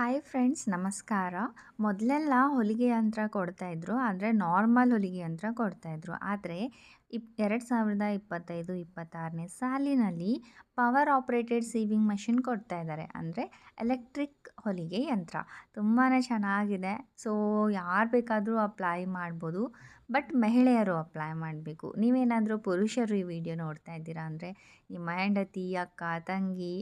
Hi friends ನಮಸ್ಕಾರ. ಮೊದಲೆಲ್ಲ ಹೊಲಿಗೆ ಯಂತ್ರ ಕೊಡ್ತಾಯಿದ್ರು ಅಂದರೆ ನಾರ್ಮಲ್ ಹೊಲಿಗೆ ಯಂತ್ರ ಕೊಡ್ತಾಯಿದ್ರು ಆದರೆ ಇಪ್, ಎರಡು ಸಾವಿರದ ಇಪ್ಪತ್ತೈದು, ಇಪ್ಪತ್ತಾರನೇ ಸಾಲಿನಲ್ಲಿ ಪವರ್ ಆಪ್ರೇಟೆಡ್ ಸೀವಿಂಗ್ ಮಷಿನ್ ಕೊಡ್ತಾ ಇದ್ದಾರೆ. ಅಂದರೆ ಎಲೆಕ್ಟ್ರಿಕ್ ಹೊಲಿಗೆ ಯಂತ್ರ. ತುಂಬಾ ಚೆನ್ನಾಗಿದೆ. ಸೊ, ಯಾರು ಬೇಕಾದರೂ ಅಪ್ಲೈ ಮಾಡ್ಬೋದು. ಬಟ್ ಮಹಿಳೆಯರು ಅಪ್ಲೈ ಮಾಡಬೇಕು. ನೀವೇನಾದರೂ ಪುರುಷರು ಈ ವಿಡಿಯೋ ನೋಡ್ತಾ ಇದ್ದೀರಾ ಅಂದರೆ ನಿಮ್ಮ ಹೆಂಡತಿ, ಅಕ್ಕ, ತಂಗಿ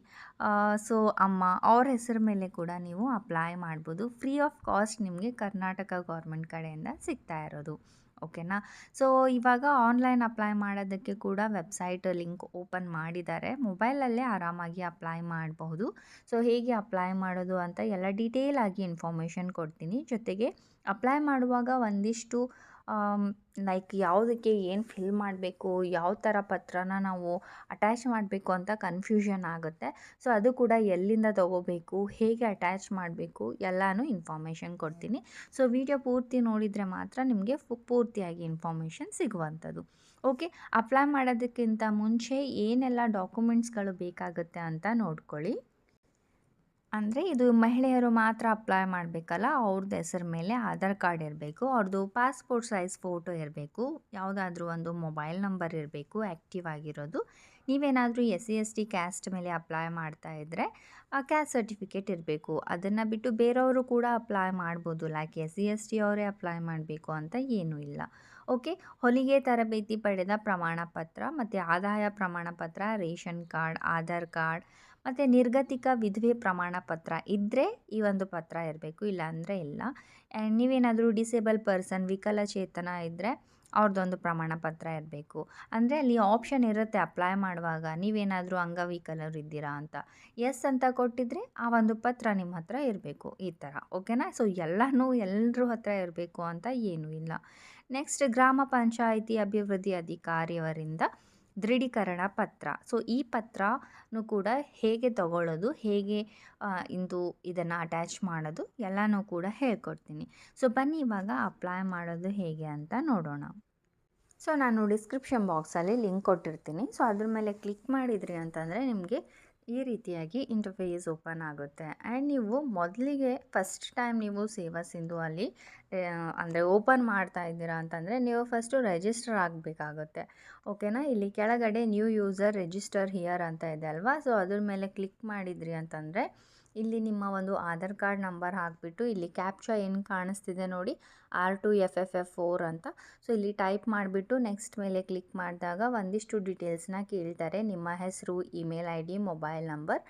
ಸೊ, ಅಮ್ಮ ಅವ್ರ ಹೆಸರು ಮೇಲೆ ಕೂಡ ನೀವು ಅಪ್ಲೈ ಮಾಡ್ಬೋದು. ಫ್ರೀ ಆಫ್ ಕಾಸ್ಟ್ ನಿಮಗೆ ಕರ್ನಾಟಕ ಗೌರ್ಮೆಂಟ್ ಕಡೆಯಿಂದ ಸಿಗ್ತಾ ಇರೋದು. ಓಕೆನಾ? ಸೊ ಇವಾಗ ಆನ್ಲೈನ್ ಅಪ್ಲೈ ಮಾಡೋದಕ್ಕೆ ಕೂಡ ವೆಬ್ಸೈಟ್ ಲಿಂಕ್ ಓಪನ್ ಮಾಡಿದ್ದಾರೆ. ಮೊಬೈಲಲ್ಲೇ ಆರಾಮಾಗಿ ಅಪ್ಲೈ ಮಾಡಬಹುದು. ಸೊ ಹೇಗೆ ಅಪ್ಲೈ ಮಾಡೋದು ಅಂತ ಎಲ್ಲ ಡೀಟೇಲ್ ಆಗಿ ಇನ್ಫಾರ್ಮೇಷನ್ ಕೊಡ್ತೀನಿ. ಜೊತೆಗೆ ಅಪ್ಲೈ ಮಾಡುವಾಗ ಒಂದಿಷ್ಟು ಲೈಕ್ ಯಾವುದಕ್ಕೆ ಏನು ಫಿಲ್ ಮಾಡಬೇಕು, ಯಾವ ಥರ ಪತ್ರನ ನಾವು ಅಟ್ಯಾಚ್ ಮಾಡಬೇಕು ಅಂತ ಕನ್ಫ್ಯೂಷನ್ ಆಗುತ್ತೆ. ಸೊ ಅದು ಕೂಡ ಎಲ್ಲಿಂದ ತೊಗೋಬೇಕು, ಹೇಗೆ ಅಟ್ಯಾಚ್ ಮಾಡಬೇಕು, ಎಲ್ಲನೂ ಇನ್ಫಾರ್ಮೇಷನ್ ಕೊಡ್ತೀನಿ. ಸೊ ವಿಡಿಯೋ ಪೂರ್ತಿ ನೋಡಿದರೆ ಮಾತ್ರ ನಿಮಗೆ ಪೂರ್ತಿಯಾಗಿ ಇನ್ಫಾರ್ಮೇಷನ್ ಸಿಗುವಂಥದ್ದು. ಓಕೆ ಅಪ್ಲೈ ಮಾಡೋದಕ್ಕಿಂತ ಮುಂಚೆ ಏನೆಲ್ಲ ಡಾಕ್ಯುಮೆಂಟ್ಸ್ಗಳು ಬೇಕಾಗುತ್ತೆ ಅಂತ ನೋಡ್ಕೊಳ್ಳಿ. ಅಂದರೆ ಇದು ಮಹಿಳೆಯರು ಮಾತ್ರ ಅಪ್ಲೈ ಮಾಡಬೇಕಲ್ಲ? ಅವ್ರದ್ದು ಹೆಸರು ಮೇಲೆ ಆಧಾರ್ ಕಾರ್ಡ್ ಇರಬೇಕು ಅವ್ರದ್ದು ಪಾಸ್ಪೋರ್ಟ್ ಸೈಜ್ ಫೋಟೋ ಇರಬೇಕು, ಯಾವುದಾದ್ರೂ ಒಂದು ಮೊಬೈಲ್ ನಂಬರ್ ಇರಬೇಕು ಆ್ಯಕ್ಟಿವ್ ಆಗಿರೋದು. ನೀವೇನಾದರೂ S C S T caste ಮೇಲೆ ಅಪ್ಲೈ ಮಾಡ್ತಾ ಇದ್ದರೆ ಆ ಕ್ಯಾಸ್ಟ್ ಸರ್ಟಿಫಿಕೇಟ್ ಇರಬೇಕು. ಅದನ್ನು ಬಿಟ್ಟು ಬೇರೆಯವರು ಕೂಡ ಅಪ್ಲೈ ಮಾಡ್ಬೋದು like S C S T ಅವರೇ ಅಪ್ಲೈ ಮಾಡಬೇಕು ಅಂತ ಏನೂ ಇಲ್ಲ. ಓಕೆ ಹೊಲಿಗೆ ತರಬೇತಿ ಪಡೆದ ಪ್ರಮಾಣ ಪತ್ರ ಮತ್ತು ಆದಾಯ ಪ್ರಮಾಣ ಪತ್ರ ರೇಷನ್ ಕಾರ್ಡ್, ಆಧಾರ್ ಕಾರ್ಡ್ ಮತ್ತು ನಿರ್ಗತಿಕ ವಿಧವೆ ಪ್ರಮಾಣ ಪತ್ರ ಇದ್ದರೆ ಈ ಒಂದು ಪತ್ರ ಇರಬೇಕು, ಇಲ್ಲಾಂದರೆ ಇಲ್ಲ. ಆ್ಯಂಡ್ ನೀವೇನಾದರೂ ಡಿಸೇಬಲ್ ಪರ್ಸನ್ ವಿಕಲಚೇತನ ಇದ್ದರೆ ಅವ್ರದ್ದೊಂದು ಪ್ರಮಾಣ ಪತ್ರ ಇರಬೇಕು. ಅಂದರೆ ಅಲ್ಲಿ ಆಪ್ಷನ್ ಇರುತ್ತೆ ಅಪ್ಲೈ ಮಾಡುವಾಗ, ನೀವೇನಾದರೂ ಅಂಗವಿಕಲರು ಇದ್ದೀರಾ ಅಂತ. ಎಸ್ ಅಂತ ಕೊಟ್ಟಿದ್ರೆ ಆ ಒಂದು ಪತ್ರ ನಿಮ್ಮ ಹತ್ರ ಇರಬೇಕು, ಈ ಥರ ಓಕೆನಾ ಸೊ ಎಲ್ಲನೂ ಎಲ್ಲರ ಹತ್ರ ಇರಬೇಕು ಅಂತ ಏನೂ ಇಲ್ಲ. ನೆಕ್ಸ್ಟ್ ಗ್ರಾಮ ಪಂಚಾಯಿತಿ ಅಭಿವೃದ್ಧಿ ಅಧಿಕಾರಿಯವರಿಂದ ದೃಢೀಕರಣ ಪತ್ರ. ಸೊ ಈ ಪತ್ರನೂ ಕೂಡ ಹೇಗೆ ತಗೊಳ್ಳೋದು, ಹೇಗೆ ಇಂದು ಇದನ್ನು ಅಟ್ಯಾಚ್ ಮಾಡೋದು ಎಲ್ಲನೂ ಕೂಡ ಹೇಳ್ಕೊಡ್ತೀನಿ. ಸೊ ಬನ್ನಿ ಇವಾಗ ಅಪ್ಲೈ ಮಾಡೋದು ಹೇಗೆ ಅಂತ ನೋಡೋಣ. ಸೊ ನಾನು ಡಿಸ್ಕ್ರಿಪ್ಷನ್ ಬಾಕ್ಸಲ್ಲಿ ಲಿಂಕ್ ಕೊಟ್ಟಿರ್ತೀನಿ. ಸೊ ಅದ್ರ ಮೇಲೆ ಕ್ಲಿಕ್ ಮಾಡಿದ್ರಿ ಅಂತಂದರೆ ನಿಮಗೆ ಈ ರೀತಿಯಾಗಿ ಇಂಟರ್ಫೇಸ್ ಓಪನ್ ಆಗುತ್ತೆ. ಆ್ಯಂಡ್ ನೀವು ಮೊದಲಿಗೆ ಫಸ್ಟ್ ಟೈಮ್ ನೀವು ಸೇವಾ ಸಿಂಧು ಅಲ್ಲಿ ಅಂದರೆ ಓಪನ್ ಮಾಡ್ತಾ ಇದ್ದೀರಾ ಅಂತಂದರೆ ನೀವು ಫಸ್ಟು ರಿಜಿಸ್ಟರ್ ಆಗಬೇಕಾಗುತ್ತೆ. ಓಕೆನಾ ಇಲ್ಲಿ ಕೆಳಗಡೆ ನ್ಯೂ ಯೂಸರ್ ರಿಜಿಸ್ಟರ್ ಹಿಯರ್ ಅಂತ ಇದೆ ಅಲ್ವಾ? ಸೊ ಅದ್ರ ಮೇಲೆ ಕ್ಲಿಕ್ ಮಾಡಿದ್ರಿ ಅಂತಂದರೆ ಇಲ್ಲಿ ನಿಮ್ಮ ಒಂದು ಆಧಾರ್ ಕಾರ್ಡ್ ನಂಬರ್ ಹಾಕಿಬಿಟ್ಟು ಇಲ್ಲಿ ಕ್ಯಾಪ್ಚಾ ಏನು ಕಾಣಿಸ್ತಿದೆ ನೋಡಿ R two F F F four ಅಂತ. ಸೊ ಇಲ್ಲಿ ಟೈಪ್ ಮಾಡಿಬಿಟ್ಟು ನೆಕ್ಸ್ಟ್ ಮೇಲೆ ಕ್ಲಿಕ್ ಮಾಡಿದಾಗ ಒಂದಿಷ್ಟು ಡೀಟೇಲ್ಸ್ನ ಕೇಳ್ತಾರೆ. ನಿಮ್ಮ ಹೆಸರು email I D mobile number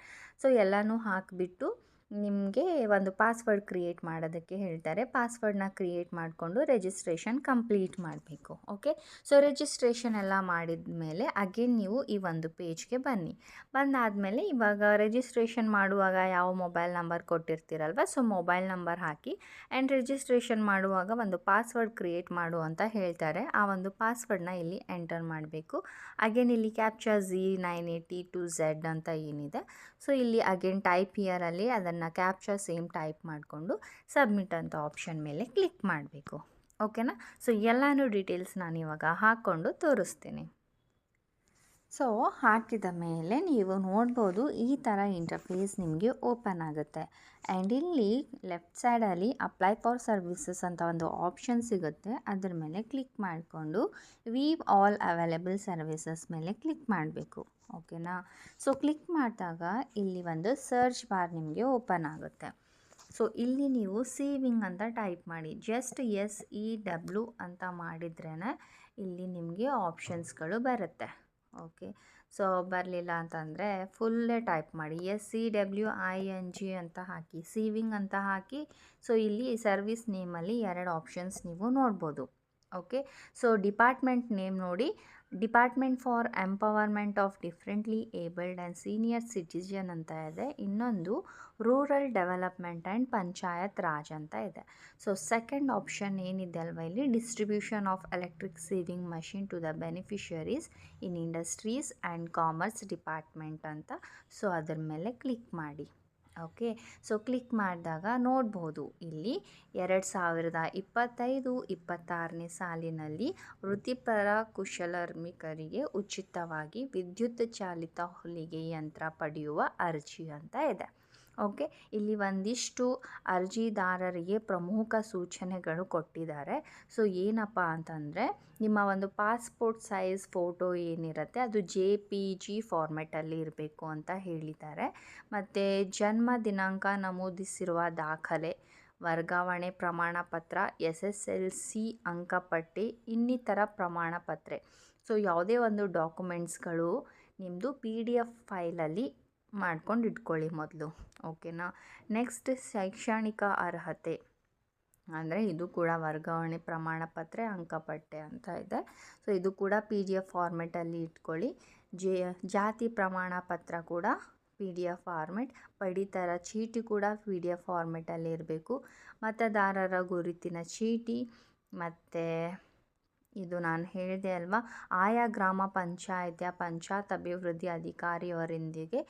so ಎಲ್ಲನೂ ಹಾಕಿಬಿಟ್ಟು ನಿಮಗೆ ಒಂದು ಪಾಸ್ವರ್ಡ್ ಕ್ರಿಯೇಟ್ ಮಾಡೋದಕ್ಕೆ ಹೇಳ್ತಾರೆ. ಪಾಸ್ವರ್ಡ್ನ ಕ್ರಿಯೇಟ್ ಮಾಡಿಕೊಂಡು ರಿಜಿಸ್ಟ್ರೇಷನ್ ಕಂಪ್ಲೀಟ್ ಮಾಡಬೇಕು ಓಕೆ ಸೊ ರಿಜಿಸ್ಟ್ರೇಷನ್ ಎಲ್ಲ ಮಾಡಿದ ಮೇಲೆ ಅಗೇನ್ ನೀವು ಈ ಒಂದು ಪೇಜ್ಗೆ ಬನ್ನಿ. ಬಂದಾದಮೇಲೆ ಇವಾಗ ರಿಜಿಸ್ಟ್ರೇಷನ್ ಮಾಡುವಾಗ ಯಾವ ಮೊಬೈಲ್ ನಂಬರ್ ಕೊಟ್ಟಿರ್ತೀರಲ್ವ? ಸೊ ಮೊಬೈಲ್ ನಂಬರ್ ಹಾಕಿ ಆ್ಯಂಡ್ ರಿಜಿಸ್ಟ್ರೇಷನ್ ಮಾಡುವಾಗ ಒಂದು ಪಾಸ್ವರ್ಡ್ ಕ್ರಿಯೇಟ್ ಮಾಡು ಅಂತ ಹೇಳ್ತಾರೆ. ಆ ಒಂದು ಪಾಸ್ವರ್ಡ್ನ ಇಲ್ಲಿ ಎಂಟರ್ ಮಾಡಬೇಕು. ಅಗೇನ್ ಇಲ್ಲಿ capture Z nine eighty two Z ಅಂತ ಏನಿದೆ. ಸೊ ಇಲ್ಲಿ ಅಗೇನ್ ಟೈಪ್ ಇಯರಲ್ಲಿ ಅದನ್ನು ಕ್ಯಾಪ್ಚಾ ಸೇಮ್ ಟೈಪ್ ಮಾಡಿಕೊಂಡು ಸಬ್ಮಿಟ್ ಅಂತ ಆಪ್ಷನ್ ಮೇಲೆ ಕ್ಲಿಕ್ ಮಾಡಬೇಕು. ಓಕೆನಾ ಸೊ ಎಲ್ಲನೂ ಡೀಟೇಲ್ಸ್ ನಾನು ಇವಾಗ ಹಾಕ್ಕೊಂಡು ತೋರಿಸ್ತೀನಿ. ಸೊ, ಹಾಕಿದ ಮೇಲೆ ನೀವು ನೋಡ್ಬೋದು ಈ ಥರ ಇಂಟರ್ಫೇಸ್ ನಿಮಗೆ ಓಪನ್ ಆಗುತ್ತೆ. ಆ್ಯಂಡ್ ಇಲ್ಲಿ ಲೆಫ್ಟ್ ಸೈಡಲ್ಲಿ ಅಪ್ಲೈ ಫಾರ್ ಸರ್ವಿಸಸ್ ಅಂತ ಒಂದು ಆಪ್ಷನ್ ಸಿಗುತ್ತೆ. ಅದ್ರ ಮೇಲೆ ಕ್ಲಿಕ್ ಮಾಡಿಕೊಂಡು ವೀವ್ ಆಲ್ ಅವೈಲೇಬಲ್ ಸರ್ವಿಸಸ್ ಮೇಲೆ ಕ್ಲಿಕ್ ಮಾಡಬೇಕು. ಓಕೆನಾ ಸೊ ಕ್ಲಿಕ್ ಮಾಡಿದಾಗ ಇಲ್ಲಿ ಒಂದು ಸರ್ಚ್ ಬಾರ್ ನಿಮಗೆ ಓಪನ್ ಆಗುತ್ತೆ. ಸೊ ಇಲ್ಲಿ ನೀವು ಸೇವಿಂಗ್ ಅಂತ ಟೈಪ್ ಮಾಡಿ ಜಸ್ಟ್ ಎಸ್ ಇ ಡಬ್ಲ್ಯೂ ಅಂತ ಮಾಡಿದ್ರೇ ಇಲ್ಲಿ ನಿಮಗೆ ಆಪ್ಷನ್ಸ್ಗಳು ಬರುತ್ತೆ. ಓಕೆ. ಸೊ, ಬರಲಿಲ್ಲ ಅಂತಂದರೆ ಫುಲ್ಲೇ ಟೈಪ್ ಮಾಡಿ. S C W I N G ಅಂತ ಹಾಕಿ ಸೀವಿಂಗ್ ಅಂತ ಹಾಕಿ. ಸೊ ಇಲ್ಲಿ ಸರ್ವಿಸ್ ನೇಮಲ್ಲಿ ಎರಡು ಆಪ್ಷನ್ಸ್ ನೀವು ನೋಡ್ಬೋದು. ಓಕೆ. ಸೊ ಡಿಪಾರ್ಟ್ಮೆಂಟ್ ನೇಮ್ ನೋಡಿ department for empowerment of differently abled and senior citizen ಅಂತ ಇದೆ. ಇನ್ನೊಂದು rural development and panchayat raj ಅಂತ ಇದೆ. ಸೊ ಸೆಕೆಂಡ್ ಆಪ್ಷನ್ ಏನಿದೆ ಅಲ್ವಾ ಇಲ್ಲಿ? Distribution of electric sewing machine to the beneficiaries in industries and commerce department ಅಂತ. ಸೊ ಅದ್ರ ಮೇಲೆ ಕ್ಲಿಕ್ ಮಾಡಿ. ಓಕೆ ಸೊ ಕ್ಲಿಕ್ ಮಾಡಿದಾಗ ನೋಡ್ಬೋದು. ಇಲ್ಲಿ ಎರಡು ಸಾವಿರದ ಇಪ್ಪತ್ತೈದು, ಇಪ್ಪತ್ತಾರನೇ ಸಾಲಿನಲ್ಲಿ ವೃತ್ತಿಪರ ಕುಶಲರ್ಮಿಕರಿಗೆ ಉಚಿತವಾಗಿ ವಿದ್ಯುತ್ ಚಾಲಿತ ಹೊಲಿಗೆ ಯಂತ್ರ ಪಡೆಯುವ ಅರ್ಜಿ ಅಂತ ಇದೆ. ಓಕೆ? ಇಲ್ಲಿ ಒಂದಿಷ್ಟು ಅರ್ಜಿದಾರರಿಗೆ ಪ್ರಮುಖ ಸೂಚನೆಗಳು ಕೊಟ್ಟಿದ್ದಾರೆ. ಸೊ, ಏನಪ್ಪ ಅಂತಂದರೆ, ನಿಮ್ಮ ಒಂದು ಪಾಸ್ಪೋರ್ಟ್ ಸೈಜ್ ಫೋಟೋ ಏನಿರುತ್ತೆ, ಅದು ಜೆ ಪಿ ಜಿ ಫಾರ್ಮೆಟಲ್ಲಿ ಇರಬೇಕು ಅಂತ ಹೇಳಿದ್ದಾರೆ. ಮತ್ತು ಜನ್ಮ ದಿನಾಂಕ ನಮೂದಿಸಿರುವ ದಾಖಲೆ, ವರ್ಗಾವಣೆ ಪ್ರಮಾಣ ಪತ್ರ ಎಸ್ ಎಸ್ ಎಲ್ ಸಿ ಅಂಕಪಟ್ಟಿ, ಇನ್ನಿತರ ಪ್ರಮಾಣ ಪತ್ರೆ ಸೊ, ಯಾವುದೇ ಒಂದು ಡಾಕ್ಯುಮೆಂಟ್ಸ್ಗಳು ನಿಮ್ಮದು ಪಿ ಡಿ ಎಫ್ ಫೈಲಲ್ಲಿ ಮಾಡ್ಕೊಂಡು ಇಟ್ಕೊಳ್ಳಿ ಮೊದಲು, ಓಕೆನಾ? ನೆಕ್ಸ್ಟ್ ಶೈಕ್ಷಣಿಕ ಅರ್ಹತೆ. ಅಂದರೆ ಇದು ಕೂಡ ವರ್ಗಾವಣೆ ಪ್ರಮಾಣ ಪತ್ರ ಅಂಕಪಟ್ಟೆ ಅಂತ ಇದೆ. ಸೊ ಇದು ಕೂಡ ಪಿ ಡಿ ಎಫ್ ಫಾರ್ಮೆಟಲ್ಲಿ ಇಟ್ಕೊಳ್ಳಿ. ಜೆ, ಜಾತಿ ಪ್ರಮಾಣ ಪತ್ರ ಕೂಡ ಪಿ ಡಿ ಎಫ್ ಫಾರ್ಮೆಟ್ ಪಡಿತರ ಚೀಟಿ ಕೂಡ ಪಿ ಡಿ ಎಫ್ ಫಾರ್ಮೆಟಲ್ಲಿ ಇರಬೇಕು. ಮತದಾರರ ಗುರುತಿನ ಚೀಟಿ. ಮತ್ತು ಇದು ನಾನು ಹೇಳಿದೆ ಅಲ್ವಾ? ಆಯಾ ಗ್ರಾಮ ಪಂಚಾಯತ್ಯ ಪಂಚಾಯತ್ ಅಭಿವೃದ್ಧಿ ಅಧಿಕಾರಿಯವರೊಂದಿಗೆ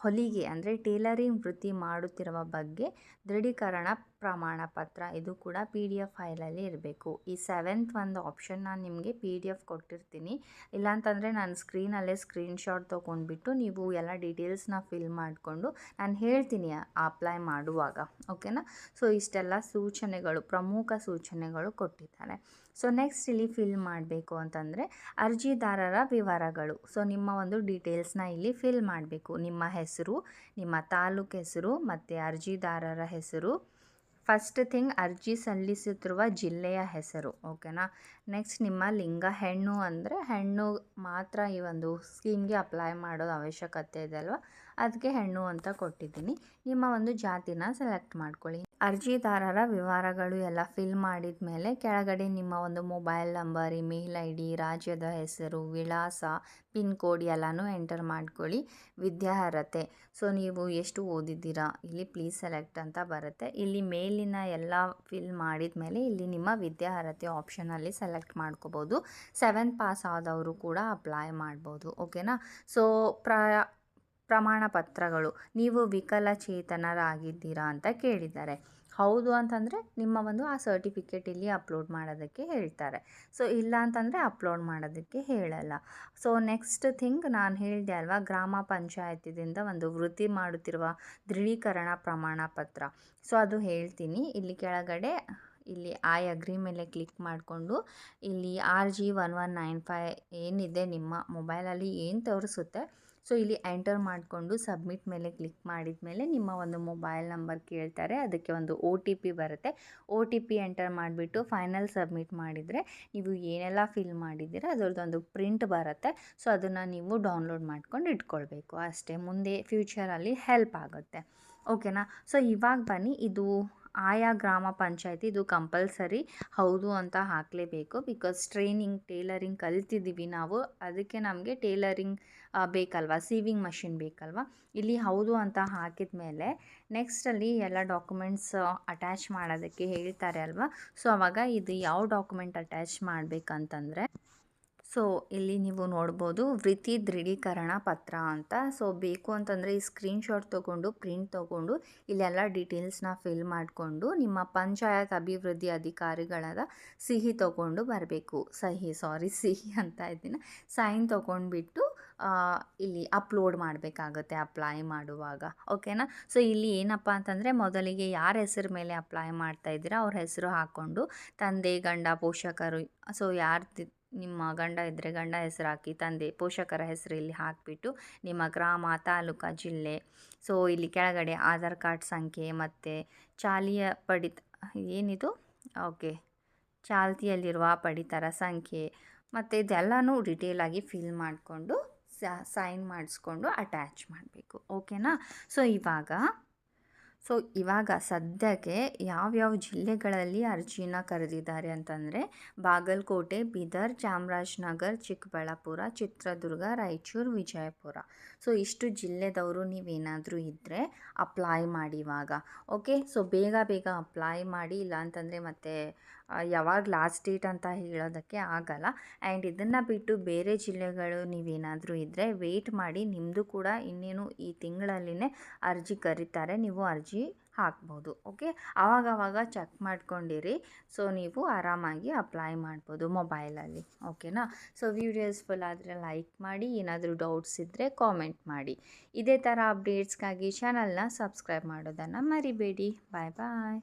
ಹೊಲಿಗೆ ಅಂದರೆ ಟೇಲರಿಂಗ್ ವೃತ್ತಿ ಮಾಡುತ್ತಿರುವ ಬಗ್ಗೆ ದೃಢೀಕರಣ ಪ್ರಮಾಣ ಪತ್ರ ಇದು ಕೂಡ ಪಿ ಡಿ ಎಫ್ ಫೈಲಲ್ಲಿ ಇರಬೇಕು. ಈ ಸೆವೆಂತ್ ಒಂದು ಆಪ್ಷನ್ ನಾನು ನಿಮಗೆ ಪಿ ಡಿ ಎಫ್ ಕೊಟ್ಟಿರ್ತೀನಿ. ಇಲ್ಲಾಂತಂದರೆ ನಾನು ಸ್ಕ್ರೀನಲ್ಲೇ ಸ್ಕ್ರೀನ್ಶಾಟ್ ತೊಗೊಂಡ್ಬಿಟ್ಟು ನೀವು ಎಲ್ಲ ಡೀಟೇಲ್ಸ್ನ ಫಿಲ್ ಮಾಡಿಕೊಂಡು ನಾನು ಹೇಳ್ತೀನಿ ಅಪ್ಲೈ ಮಾಡುವಾಗ ಓಕೆನಾ ಸೊ ಇಷ್ಟೆಲ್ಲ ಸೂಚನೆಗಳು, ಪ್ರಮುಖ ಸೂಚನೆಗಳು ಕೊಟ್ಟಿದ್ದಾರೆ. ಸೊ ನೆಕ್ಸ್ಟ್ ಇಲ್ಲಿ ಫಿಲ್ ಮಾಡಬೇಕು ಅಂತಂದರೆ ಅರ್ಜಿದಾರರ ವಿವರಗಳು. ಸೊ ನಿಮ್ಮ ಒಂದು ಡೀಟೇಲ್ಸ್ನ ಇಲ್ಲಿ ಫಿಲ್ ಮಾಡಬೇಕು. ನಿಮ್ಮ ಹೆಸರು, ನಿಮ್ಮ ತಾಲೂಕು ಹೆಸರು ಮತ್ತು ಅರ್ಜಿದಾರರ ಹೆಸರು. ಫಸ್ಟ್ ಥಿಂಗ್ ಅರ್ಜಿ ಸಲ್ಲಿಸುತ್ತಿರುವ ಜಿಲ್ಲೆಯ ಹೆಸರು ಓಕೆನಾ ನೆಕ್ಸ್ಟ್ ನಿಮ್ಮ ಲಿಂಗ, ಹೆಣ್ಣು ಅಂದರೆ ಹೆಣ್ಣು ಮಾತ್ರ ಈ ಒಂದು ಸ್ಕೀಮ್ಗೆ ಅಪ್ಲೈ ಮಾಡೋದು ಅವಶ್ಯಕತೆ ಇದೆ ಅಲ್ವಾ? ಅದಕ್ಕೆ ಹೆಣ್ಣು ಅಂತ ಕೊಟ್ಟಿದ್ದೀನಿ. ನಿಮ್ಮ ಒಂದು ಜಾತಿನ ಸೆಲೆಕ್ಟ್ ಮಾಡ್ಕೊಳ್ಳಿ. ಅರ್ಜಿದಾರರ ವಿವರಗಳು ಎಲ್ಲ ಫಿಲ್ ಮಾಡಿದ ಮೇಲೆ ಕೆಳಗಡೆ ನಿಮ್ಮ ಒಂದು mobile number, email I D ರಾಜ್ಯದ ಹೆಸರು, ವಿಳಾಸ, ಪಿನ್ ಕೋಡ್ ಎಲ್ಲನೂ ಎಂಟರ್ ಮಾಡ್ಕೊಳ್ಳಿ. ವಿದ್ಯಾರ್ಹತೆ ಸೊ, ನೀವು ಎಷ್ಟು ಓದಿದ್ದೀರಾ? ಇಲ್ಲಿ ಪ್ಲೀಸ್ ಸೆಲೆಕ್ಟ್ ಅಂತ ಬರುತ್ತೆ. ಇಲ್ಲಿ ಮೇಲಿನ ಎಲ್ಲ ಫಿಲ್ ಮಾಡಿದ ಮೇಲೆ ಇಲ್ಲಿ ನಿಮ್ಮ ವಿದ್ಯಾರ್ಹತೆ ಆಪ್ಷನಲ್ಲಿ ಸೆಲೆಕ್ಟ್ ಮಾಡ್ಕೋಬೋದು. ಸೆವೆಂತ್ ಪಾಸ್ ಆದವರು ಕೂಡ ಅಪ್ಲೈ ಮಾಡ್ಬೋದು. ಓಕೆನಾ? ಸೊ, ಪ್ರ ಪ್ರಮಾಣ ಪತ್ರಗಳು ನೀವು ವಿಕಲಚೇತನರಾಗಿದ್ದೀರಾ ಅಂತ ಕೇಳಿದ್ದಾರೆ. ಹೌದು ಅಂತಂದರೆ ನಿಮ್ಮ ಒಂದು ಆ ಸರ್ಟಿಫಿಕೇಟ್ ಇಲ್ಲಿ ಅಪ್ಲೋಡ್ ಮಾಡೋದಕ್ಕೆ ಹೇಳ್ತಾರೆ. ಸೊ, ಇಲ್ಲ ಅಂತಂದರೆ ಅಪ್ಲೋಡ್ ಮಾಡೋದಕ್ಕೆ ಹೇಳಲ್ಲ. ಸೊ, ನೆಕ್ಸ್ಟ್ ಥಿಂಗ್ ನಾನು ಹೇಳಿದೆ ಅಲ್ವಾ, ಗ್ರಾಮ ಪಂಚಾಯತಿದಿಂದ ಒಂದು ವೃತ್ತಿ ಮಾಡುತ್ತಿರುವ ದೃಢೀಕರಣ ಪ್ರಮಾಣ ಪತ್ರ ಸೊ, ಅದು ಹೇಳ್ತೀನಿ. ಇಲ್ಲಿ ಕೆಳಗಡೆ ಇಲ್ಲಿ ಐ ಅಗ್ರಿ ಮೇಲೆ ಕ್ಲಿಕ್ ಮಾಡಿಕೊಂಡು ಇಲ್ಲಿ R G one one nine five ಏನಿದೆ ನಿಮ್ಮ ಮೊಬೈಲಲ್ಲಿ ಏನು ತೋರಿಸುತ್ತೆ ಸೊ, ಇಲ್ಲಿ ಎಂಟರ್ ಮಾಡಿಕೊಂಡು ಸಬ್ಮಿಟ್ ಮೇಲೆ ಕ್ಲಿಕ್ ಮಾಡಿದ ಮೇಲೆ ನಿಮ್ಮ ಒಂದು ಮೊಬೈಲ್ ನಂಬರ್ ಕೇಳ್ತಾರೆ. ಅದಕ್ಕೆ ಒಂದು ಒ ಟಿ ಪಿ ಬರುತ್ತೆ. ಒ ಟಿ ಪಿ ಎಂಟರ್ ಮಾಡಿಬಿಟ್ಟು ಫೈನಲ್ ಸಬ್ಮಿಟ್ ಮಾಡಿದರೆ ನೀವು ಏನೆಲ್ಲ ಫಿಲ್ ಮಾಡಿದ್ದೀರ, ಅದರದ್ದೊಂದು ಪ್ರಿಂಟ್ ಬರುತ್ತೆ. ಸೊ, ಅದನ್ನು ನೀವು ಡೌನ್ಲೋಡ್ ಮಾಡ್ಕೊಂಡು ಇಟ್ಕೊಳ್ಬೇಕು. ಅಷ್ಟೇ, ಮುಂದೆ ಫ್ಯೂಚರಲ್ಲಿ ಹೆಲ್ಪ್ ಆಗುತ್ತೆ. ಓಕೆನಾ? ಸೊ, ಇವಾಗ ಬನ್ನಿ. ಇದು ಆಯಾ ಗ್ರಾಮ ಪಂಚಾಯತಿ ಇದು ಕಂಪಲ್ಸರಿ ಹೌದು ಅಂತ ಹಾಕಲೇಬೇಕು. ಬಿಕಾಸ್ ಟ್ರೈನಿಂಗ್ ಟೇಲರಿಂಗ್ ಕಲ್ತಿದ್ದೀವಿ ನಾವು. ಅದಕ್ಕೆ ನಮಗೆ ಟೇಲರಿಂಗ್ ಬೇಕಲ್ವಾ? ಸೀವಿಂಗ್ ಮಷಿನ್ ಬೇಕಲ್ವಾ? ಇಲ್ಲಿ ಹೌದು ಅಂತ ಹಾಕಿದ ಮೇಲೆ ನೆಕ್ಸ್ಟಲ್ಲಿ ಎಲ್ಲ ಡಾಕ್ಯುಮೆಂಟ್ಸ್ ಅಟ್ಯಾಚ್ ಮಾಡೋದಕ್ಕೆ ಹೇಳ್ತಾರೆ ಅಲ್ವಾ? ಸೊ ಅವಾಗ ಇದು ಯಾವ ಡಾಕ್ಯುಮೆಂಟ್ ಅಟ್ಯಾಚ್ ಮಾಡಬೇಕಂತಂದರೆ ಸೊ, ಇಲ್ಲಿ ನೀವು ನೋಡ್ಬೋದು ವೃತ್ತಿ ದೃಢೀಕರಣ ಪತ್ರ ಅಂತ. ಸೊ, ಬೇಕು ಅಂತಂದರೆ ಈ ಸ್ಕ್ರೀನ್ಶಾಟ್ ತೊಗೊಂಡು, ಪ್ರಿಂಟ್ ತೊಗೊಂಡು, ಇಲ್ಲೆಲ್ಲ ಡೀಟೇಲ್ಸ್ನ ಫಿಲ್ ಮಾಡಿಕೊಂಡು, ನಿಮ್ಮ ಪಂಚಾಯತ್ ಅಭಿವೃದ್ಧಿ ಅಧಿಕಾರಿಗಳಾದ ಸಿಹಿ ತೊಗೊಂಡು ಬರಬೇಕು. ಸಹಿ, ಸಾರಿ, ಸಿಹಿ ಅಂತ ಇದ್ದೀನಿ. ಸೈನ್ ತೊಗೊಂಡ್ಬಿಟ್ಟು ಇಲ್ಲಿ ಅಪ್ಲೋಡ್ ಮಾಡಬೇಕಾಗತ್ತೆ, ಅಪ್ಲೈ ಮಾಡುವಾಗ. ಓಕೆನಾ? ಸೊ, ಇಲ್ಲಿ ಏನಪ್ಪ ಅಂತಂದರೆ ಮೊದಲಿಗೆ ಯಾರ ಹೆಸರು ಮೇಲೆ ಅಪ್ಲೈ ಮಾಡ್ತಾ ಇದ್ದೀರಾ, ಅವ್ರ ಹೆಸರು ಹಾಕ್ಕೊಂಡು ತಂದೆ, ಗಂಡ, ಪೋಷಕರು, ಸೊ, ಯಾರ್ದು ನಿಮ್ಮ ಗಂಡ ಇದ್ದರೆ ಗಂಡ ಹೆಸರು ಹಾಕಿ, ತಂದೆ ಪೋಷಕರ ಹೆಸರು ಇಲ್ಲಿ ಹಾಕಿಬಿಟ್ಟು ನಿಮ್ಮ ಗ್ರಾಮ, ತಾಲೂಕು, ಜಿಲ್ಲೆ, ಸೊ ಇಲ್ಲಿ ಕೆಳಗಡೆ ಆಧಾರ್ ಕಾರ್ಡ್ ಸಂಖ್ಯೆ ಮತ್ತು ಚಾಲಿಯ ಪಡಿತ, ಏನಿದು? ಓಕೆ, ಚಾಲ್ತಿಯಲ್ಲಿರುವ ಪಡಿತರ ಸಂಖ್ಯೆ ಮತ್ತು ಇದೆಲ್ಲನೂ ಡಿಟೇಲಾಗಿ ಫಿಲ್ ಮಾಡಿಕೊಂಡು ಸೈನ್ ಮಾಡಿಸ್ಕೊಂಡು ಅಟ್ಯಾಚ್ ಮಾಡಬೇಕು. ಓಕೆನಾ ಸೊ ಇವಾಗ ಸೊ, ಇವಾಗ ಸದ್ಯಕ್ಕೆ ಯಾವ್ಯಾವ ಜಿಲ್ಲೆಗಳಲ್ಲಿ ಅರ್ಜಿನ ಕರೆದಿದ್ದಾರೆ ಅಂತಂದರೆ, ಬಾಗಲಕೋಟೆ, ಬೀದರ್, ಚಾಮರಾಜನಗರ್, ಚಿಕ್ಕಬಳ್ಳಾಪುರ, ಚಿತ್ರದುರ್ಗ, ರಾಯಚೂರು, ವಿಜಯಪುರ. ಸೊ, ಇಷ್ಟು ಜಿಲ್ಲೆದವರು ನೀವೇನಾದರೂ ಇದ್ದರೆ ಅಪ್ಲೈ ಮಾಡಿ ಇವಾಗ. ಓಕೆ ಸೊ ಬೇಗ ಬೇಗ ಅಪ್ಲೈ ಮಾಡಿ ಇಲ್ಲ ಅಂತಂದರೆ ಮತ್ತೆ ಯಾವಾಗ ಲಾಸ್ಟ್ ಡೇಟ್ ಅಂತ ಹೇಳೋದಕ್ಕೆ ಆಗಲ್ಲ. ಆ್ಯಂಡ್ ಇದನ್ನು ಬಿಟ್ಟು ಬೇರೆ ಜಿಲ್ಲೆಗಳು ನೀವೇನಾದರೂ ಇದ್ದರೆ ವೆಯ್ಟ್ ಮಾಡಿ ನಿಮ್ಮದು ಕೂಡ ಇನ್ನೇನು ಈ ತಿಂಗಳಲ್ಲಿನೇ ಅರ್ಜಿ ಕರೀತಾರೆ, ನೀವು ಅರ್ಜಿ ಹಾಕ್ಬೋದು ಓಕೆ ಆವಾಗವಾಗ ಚೆಕ್ ಮಾಡ್ಕೊಂಡಿರಿ. ಸೊ ನೀವು ಆರಾಮಾಗಿ ಅಪ್ಲೈ ಮಾಡ್ಬೋದು ಮೊಬೈಲಲ್ಲಿ ಓಕೆನಾ ಸೊ ವಿಡಿಯೋ ಫುಲ್ ಆದರೆ ಲೈಕ್ ಮಾಡಿ, ಏನಾದರೂ ಡೌಟ್ಸ್ ಇದ್ದರೆ ಕಾಮೆಂಟ್ ಮಾಡಿ. ಇದೇ ಥರ ಅಪ್ಡೇಟ್ಸ್ಗಾಗಿ ಚಾನಲ್ನ ಸಬ್ಸ್ಕ್ರೈಬ್ ಮಾಡೋದನ್ನು ಮರಿಬೇಡಿ. ಬಾಯ್ ಬಾಯ್